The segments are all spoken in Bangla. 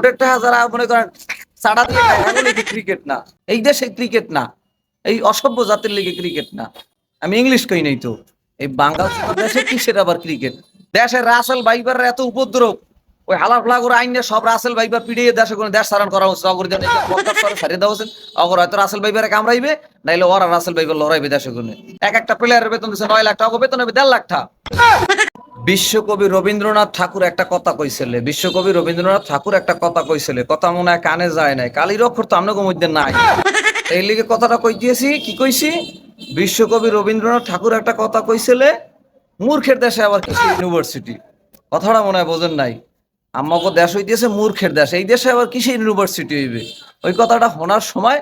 ভোটের টাকা যারা মনে করেন সাড়া দিয়ে ক্রিকেট না। এই দেশে ক্রিকেট না। এই অসভ্য জাতির লিগে ক্রিকেট না। আমি ইংলিশ কই নাই তো। এই বাঙ্গাল দেশে কিসের আবার ক্রিকেট দেশের রাসেল বাইবার এত উপদ্রব। ওই হালা ফালা করে আইনে সব রাসেল বাইবার পিড়িয়ে দেশে কোনো দেশ সারান করা হচ্ছে। অগর করে ছাড়িয়ে দেওয়া হচ্ছে। অগর হয়তো রাসেল বাইবারে কামড়াইবে, নাইলে ওরা রাসেল বাইবার লড়াইবে দেশে কোনো। এক একটা প্লেয়ারের বেতন দিচ্ছে নয় লাখ টাকা বেতন হবে দেড় লাখ টাকা। বিশ্বকবি রবীন্দ্রনাথ ঠাকুর একটা কথা কইছিলে, বিশ্বকবি রবীন্দ্রনাথ ঠাকুর একটা কথা কইছিলে, কথা মনে হয় কানে যায় নাই, কালির অক্ষর তো আপনাকে মধ্যে নাই। এই লিগে কথাটা কই দিয়েছি, কি কইছি? বিশ্বকবি রবীন্দ্রনাথ ঠাকুর একটা কথা কইছিলে, মূর্খের দেশে আবার কিছু ইউনিভার্সিটি। কথাটা মনে হয় বোঝেন নাই। আমাকে দেশ হইতেছে মূর্খের দেশ। এই দেশে আবার কিসে ইউনিভার্সিটি হইবে? ওই কথাটা শোনার সময়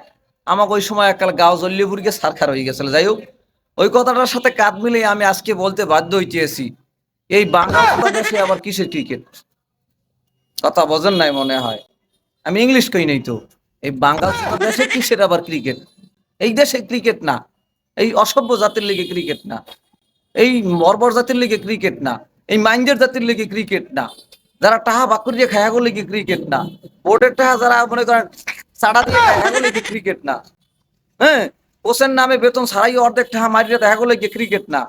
আমাকে ওই সময় এককাল গাঁও জল্লিপুরকে সারখার হয়ে গেছিল। যাই হোক, ওই কথাটার সাথে কাঁধ মিলিয়ে আমি আজকে বলতে বাধ্য হইতেছি। এই বাংলাদেশে আবার কিসের ক্রিকেট কথা বোঝেন নাই মনে হয়। আমি ইংলিশ কই নাই তো। এই বাংলাদেশে কিসের আবার ক্রিকেট এই দেশে ক্রিকেট না। এই অসভ্য জাতির লিগে ক্রিকেট না। এই বর্বর জাতির লিগে ক্রিকেট না। এই মাইন্ডের জাতির লিগে ক্রিকেট না। যারা টাহা বাকুরিয়ে খায় এগুলো লিগে ক্রিকেট না। বোর্ডের টাহা যারা মনে করেন সাড়া দিয়ে খায় এগুলো লিগে ক্রিকেট না। হ্যাঁ? কোষের নামে বেতন ছাড়াই অর্ধেক টাহা মারিয়ে দেয় এগুলো লিগে ক্রিকেট না।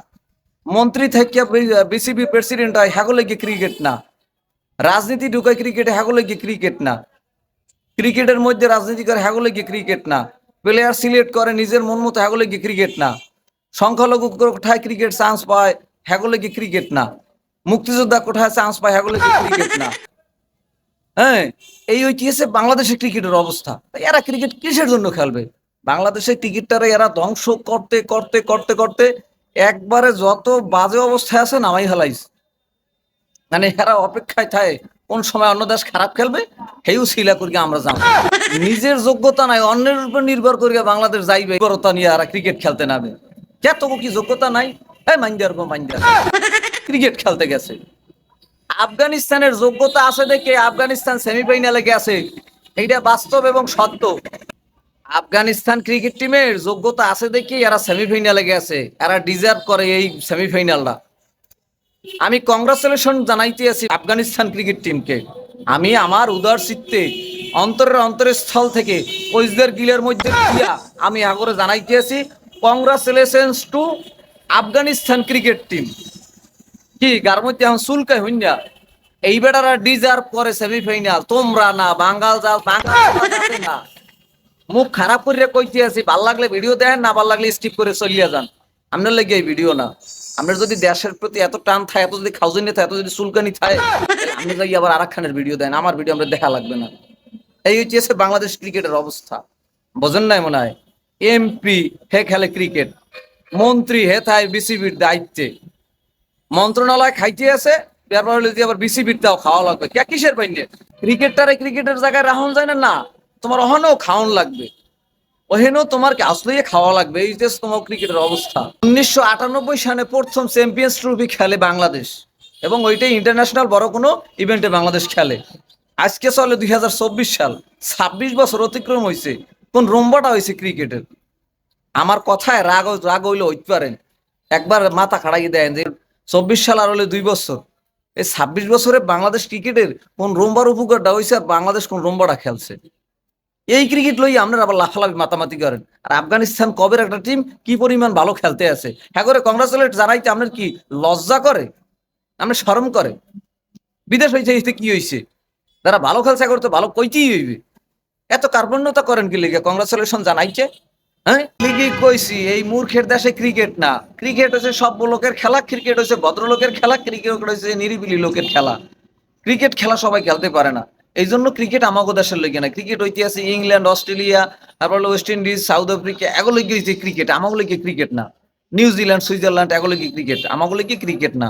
মন্ত্রী থেকে বিসিবি প্রেসিডেন্ট হয় হ্যাগলে কি ক্রিকেট না। রাজনীতি ঢুকায় ক্রিকেটে হ্যাগলে কি ক্রিকেট না। ক্রিকেটের মধ্যে রাজনীতি করে হ্যাগলে কি ক্রিকেট না। প্লেয়ার সিলেক্ট করে, নিজের মন মতো হ্যাগলে কি ক্রিকেট না। সংখ্যালঘু কোথায় ক্রিকেট চান্স পায় হ্যাগলে কি ক্রিকেট না। মুক্তিযোদ্ধা কোথায় চান্স পায় হ্যাগলে কি ক্রিকেট না। হ্যাঁ এই হচ্ছে বাংলাদেশের ক্রিকেটের অবস্থা। এরা ক্রিকেট কিসের জন্য খেলবে? বাংলাদেশের ক্রিকেটটারে এরা ধ্বংস করতে করতে করতে করতে একবারে যত বাজে অবস্থায় আছে নামাই হেলাইস মানে এরা অপেক্ষায় থাকে, কোন সময় অন্য দেশ খারাপ খেলবে হেউ শিলা করি আমরা জানব নিজের যোগ্যতা নাই, অন্যের উপর নির্ভর করিয়া বাংলাদেশ যাইবে যোগ্যতা নিয়ে এরা ক্রিকেট খেলতে নামে। কত কি যোগ্যতা নাই? হ্যাঁ মাইন্দার গো মাইন্দার ক্রিকেট খেলতে গেছে। আফগানিস্তানের যোগ্যতা আছে দেখে, আফগানিস্তান সেমিফাইনালে গেছে। এইটা বাস্তব এবং সত্য। আফগানিস্তান ক্রিকেট টিমের যোগ্যতা আছে দেখি এরা সেমিফাইনালে গেছে। এরা ডিজার্ভ করে এই সেমিফাইনালটা আমি কংগ্রাচুলেশন জানাইতে আছি আফগানিস্তান ক্রিকেট টিমকে। আমি আমার উদার চিত্তে অন্তরের অন্তরের স্থল থেকে ওইজদের গিলের মধ্যে আমি আগরে জানাইতে আছি congratulations to Afghanistan cricket team. কি, গার মধ্যে এখন চুলকায় হইনা এই বেটারা ডিজার্ভ করে সেমিফাইনাল তোমরা না, বাঙ্গাল যাও, বাঙ্গাল না। মুখ খারাপ করে কইতে আছি, ভালো লাগলে ভিডিও দেখেন না ভালো লাগলে স্কিপ করে চলিয়া যান। আপনার লাগে এই ভিডিও না। আপনার যদি দেশের প্রতি এত টান থাকে, এত যদি খাউজিনি থাকে, এত যদি চুলকানি থাকে আপনি যাই আবার আর খানের ভিডিও দেন, আমার ভিডিও আমরা দেখা লাগবে না। এই হচ্ছে বাংলাদেশ ক্রিকেটের অবস্থা। বোঝেন নাই মনে হয়? এমপি হে খেলে ক্রিকেট, মন্ত্রী হে থাই বিসিবির দায়িত্বে। মন্ত্রণালয় খাইতে আছে ব্যাপার হলে যে আবার বিসিবির দাও খাওয়া লাগবে। কে কিসের বাইনে ক্রিকেটটারে ক্রিকেটের জায়গায় রাহন যায় না? না। তোমার অহনও খাওয়ান লাগবে। ওহেনও তোমার কি আসলে খাওয়া লাগবে। এই যে তোমার ক্রিকেটের অবস্থা। উনিশশো আটানব্বই সালে প্রথম চ্যাম্পিয়ন্স ট্রফি খেলে বাংলাদেশ। এবং ওইটাই ইন্টারন্যাশনাল বড় কোনো ইভেন্টে বাংলাদেশ খেলে। আজকে চলে দুই সাল। ছাব্বিশ বছর অতিক্রম হয়েছে কোন রম্বাটা হয়েছে ক্রিকেটের। আমার কথায় রাগ রাগ হইলে হইতে পারেন। একবার মাথা খাড়াই দেন যে চব্বিশ সাল আর হলে দুই বছর। এই ছাব্বিশ বছরে বাংলাদেশ ক্রিকেটের কোন রোমবার উপকারটা হয়েছে আর বাংলাদেশ কোন রোমবাটা খেলছে? এই ক্রিকেট লই আপনারা আবার লাফালাফি মাতামাতি করেন। আর আফগানিস্তান কবের একটা টিম কি পরিমাণ ভালো খেলতে আছে? হ্যাঁ করে কংগ্রাচুলেট জানাইতে আপনার কি লজ্জা করে? আপনার শরম করে? বিদেশ হয়েছে হইতে কি হয়েছে যারা ভালো খেলছে করতে ভালো কইতেই হইবে। এত কার্পণ্যতা করেন কি লিগে? কংগ্রাচুলেশন জানাইছে? হ্যাঁ? লিগে কইছি, এই মূর্খের দেশে ক্রিকেট না। ক্রিকেট হচ্ছে সব লোকের খেলা ক্রিকেট হচ্ছে ভদ্রলোকের খেলা ক্রিকেট হচ্ছে নিরিবিলি লোকের খেলা। ক্রিকেট খেলা সবাই খেলতে পারে না। এই জন্য ক্রিকেট আমাগো দেশের লেগে না ক্রিকেট ঐতিহাসিক ইংল্যান্ড, অস্ট্রেলিয়া, তারপর ওয়েস্ট ইন্ডিজ সাউথ আফ্রিকা এগুলো গিয়েছে ক্রিকেট আমাগো লেগে ক্রিকেট না। নিউজিল্যান্ড সুইজারল্যান্ড এগুলো কি ক্রিকেট আমাগো লেগে ক্রিকেট না।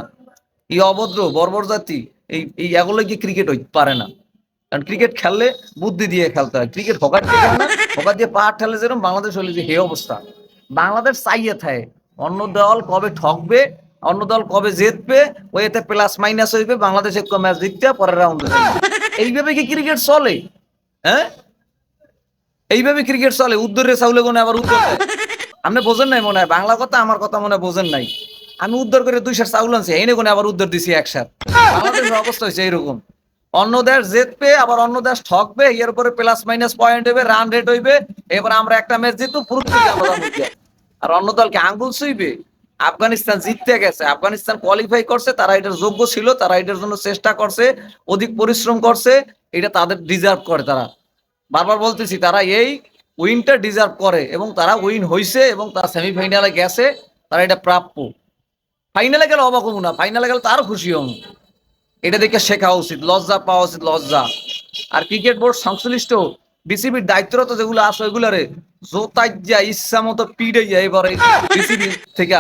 এই অভদ্র, বর্বর জাতি। এই এই এগুলো কি ক্রিকেট হইতে পারে না। কারণ ক্রিকেট খেললে বুদ্ধি দিয়ে খেলতে হয়। ক্রিকেট হকার দিয়ে না, হকার দিয়ে পাহাড় ঠেলে যেরকম বাংলাদেশ হলে যে হে অবস্থা। বাংলাদেশ চাইয়ে থাকে অন্য দল কবে ঠকবে, অন্য দল কবে জিতবে, ওই এতে প্লাস মাইনাস হইবে, বাংলাদেশ এক ম্যাচ জিততে পরের রাউন্ডে এইভাবে কি ক্রিকেট চলে? হ্যাঁ? এইভাবে ক্রিকেট চলে? উদ্দরে চাউলে কোনে আবার দেয়। আপনি বোঝেন নাই মনে হয়? বাংলা কথা আমার কথা মনে বোঝেন নাই। আমি উদ্ধার করে দুই সার চাউল আনছি এই কোনে আবার উদ্ধার দিছি এক সার। বাংলাদেশের অবস্থা হয়েছে এইরকম। অন্য দেশ জিতবে, আবার অন্য দেশ ঠকবে, এর উপরে প্লাস মাইনাস পয়েন্ট হইবে রান রেট হইবে, এবার আমরা একটা ম্যাচ জিতবো, পুরো আর অন্য দলকে আঙ্গুল ছুইবে। আফগানিস্তান জিততে গেছে, আফগানিস্তান কোয়ালিফাই করছে, তারা এটার যোগ্য ছিল, তারা এটার জন্য চেষ্টা করছে, অধিক পরিশ্রম করছে, এটা তাদের ডিজার্ভ করে তারা। বারবার বলতেছি, তারা এই উইনটা ডিজার্ভ করে এবং তারা উইন হয়েছে এবং তারা সেমিফাইনালে গেছে, তারা এটা প্রাপ্য। ফাইনালে গেলে অবাক হব না ফাইনালে গেলে তো আরও খুশি হব। এটা দেখে শেখা উচিত, লজ্জা পাওয়া উচিত, লজ্জা। আর ক্রিকেট বোর্ড সংশ্লিষ্ট বিসিবির দায়িত্বরত যেগুলো আছে, ওইগুলারে জোতাইয়া ইচ্ছা মতো পিড়ে যায় এবারে বিসিবি থেকে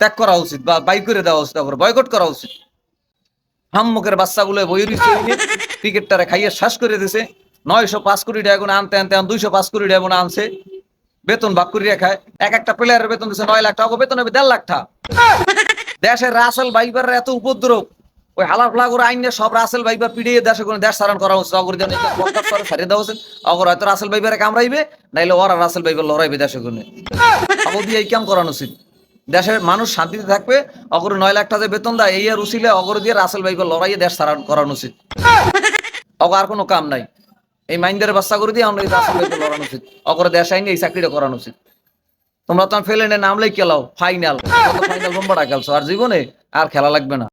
ত্যাগ করা উচিত বা বাই করে দেওয়া উচিত বয়কট করা উচিত। হাম্মুকের বাচ্চাগুলো বইরি ক্রিকেটটারে খাইয়ে শেষ করে দিছে। নয়শো পাঁচ কোটি টাকা করে আনতে আনতে দুইশো পাঁচ কোটি টাকা করে আনছে। বেতন ভাগ করিয়া খায়। এক একটা প্লেয়ারের বেতন দিচ্ছে নয় লাখ টাকা বেতন হবে দেড় লাখ টাকা। দেশের রাসেল বাইবার এত উপদ্রব, ওই হালার ফ্লা করে আইনে সব রাসেল বাইবার পিড়িয়ে দেশে কোনো দেশ সারান করা হচ্ছে অগর করে ছাড়িয়ে দেওয়া উচিত অগর হয়তো রাসেল বাইবারে কামড়াইবে, নাইলে ওরা রাসেল বাইবার লড়াইবে দেশে কোনো। দিয়ে এই কাম করানো উচিত। দেশের মানুষ শান্তিতে থাকবে, অগর নয় লাখ টাকা বেতন দেয়, এই আর উচিলে অগর দিয়ে রাসেল ভাইকে লড়াইয়ে দেশ সারান করানো উচিত। অগর আর কোনো কাম নাই। এই মাইন্ডের বাচ্চা করে দিয়ে আমরা রাসেল ভাইকে লড়ানো উচিত। অগর দেশ আইনে এই চাকরিটা করানো উচিত। তোমরা তো ফেলে নামলেই খেলাও ফাইনাল ফাইনাল বোম্বাটা খেলছো, আর জীবনে আর খেলা লাগবে না।